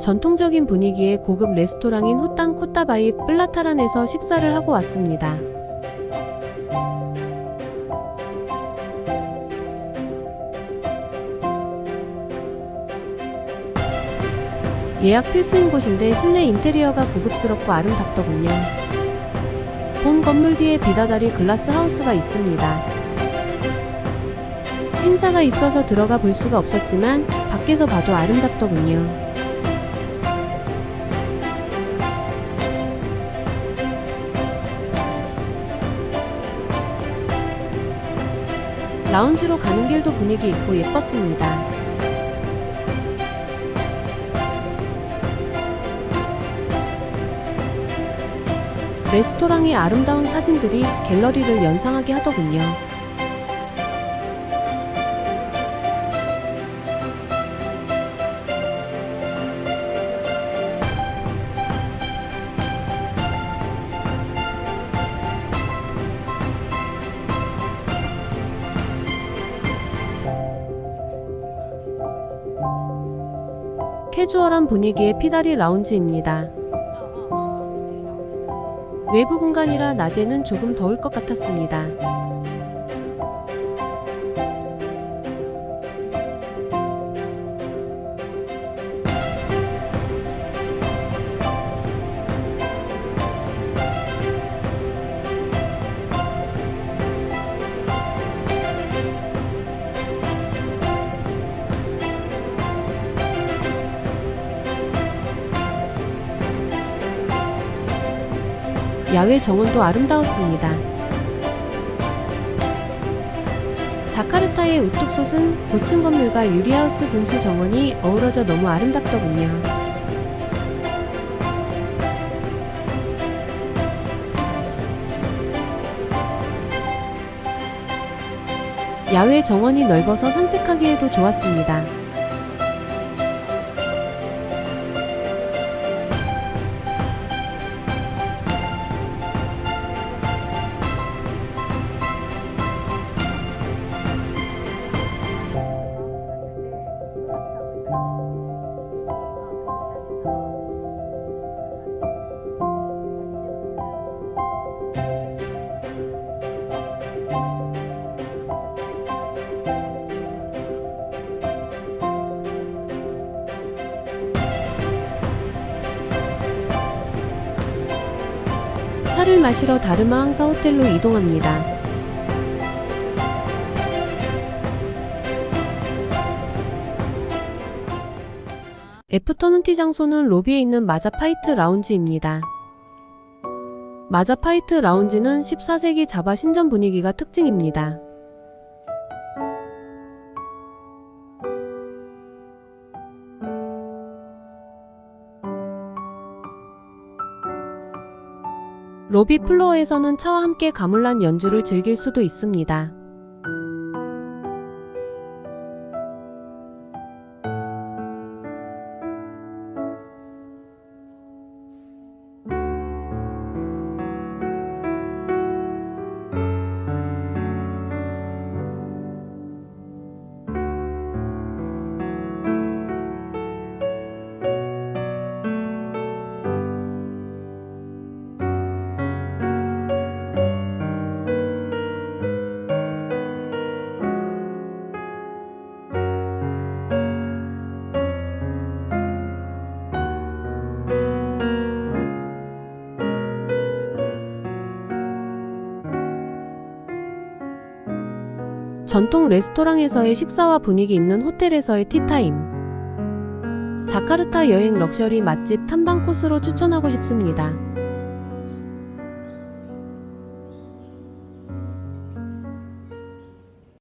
전통적인 분위기의 고급 레스토랑인 호땅 코타바이 플라타란에서 식사를 하고 왔습니다. 예약 필수인 곳인데 실내 인테리어가 고급스럽고 아름답더군요. 본 건물 뒤에 비다다리 글라스 하우스가 있습니다. 행사가 있어서 들어가 볼 수가 없었지만 밖에서 봐도 아름답더군요. 라운지로 가는 길도 분위기 있고 예뻤습니다. 레스토랑의 아름다운 사진들이 갤러리를 연상하게 하더군요. 캐주얼한 분위기의 피다리 라운지입니다. 외부 공간이라 낮에는 조금 더울 것 같았습니다. 야외 정원도 아름다웠습니다. 자카르타의 우뚝 솟은 고층 건물과 유리하우스 분수 정원이 어우러져 너무 아름답더군요. 야외 정원이 넓어서 산책하기에도 좋았습니다. 차를 마시러 다르마 항사 호텔로 이동합니다. 애프터눈 티 장소는 로비에 있는 마자파이트 라운지입니다. 마자파이트 라운지는 14세기 자바 신전 분위기가 특징입니다. 로비 플로어에서는 차와 함께 가물란 연주를 즐길 수도 있습니다. 전통 레스토랑에서의 식사와 분위기 있는 호텔에서의 티타임. 자카르타 여행 럭셔리 맛집 탐방 코스로 추천하고 싶습니다.